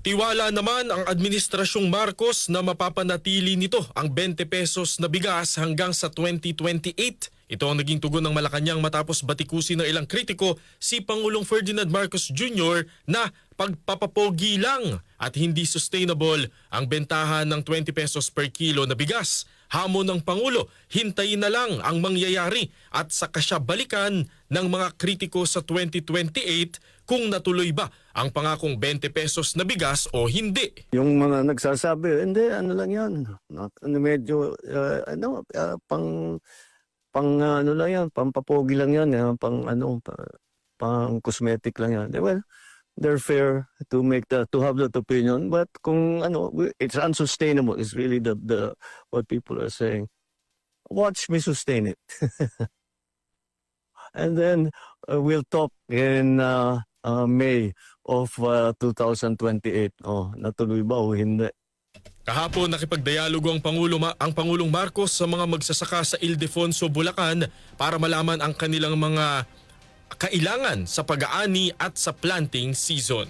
Tiwala naman ang Administrasyong Marcos na mapapanatili nito ang 20 pesos na bigas hanggang sa 2028. Ito ang naging tugon ng Malacanang matapos batikusin ng ilang kritiko si Pangulong Ferdinand Marcos Jr. na pagpapapogi lang at hindi sustainable ang bentahan ng 20 pesos per kilo na bigas. Hamon ng Pangulo, hintayin na lang ang mangyayari at saka siya ng mga kritiko sa 2028 kung natuloy ba ang pangakong 20 pesos na bigas o hindi. Yung mga nagsasabi, hindi, ano lang yan. Ano, medyo, uh, ano, uh, pang, pang, uh, ano lang yan, pampapogi lang yan, uh, pang, ano, pa, pang cosmetic lang yan. Well, they're fair to make that, to have that opinion, but kung, ano, it's unsustainable, is really the, the, what people are saying. Watch me sustain it. And then, uh, we'll talk in, uh, uh, May of uh, 2028. Oh, natuloy ba o hindi? Kahapon nakipagdialogo ang Pangulo Ma- ang Pangulong Marcos sa mga magsasaka sa Ildefonso, Bulacan para malaman ang kanilang mga kailangan sa pag-aani at sa planting season.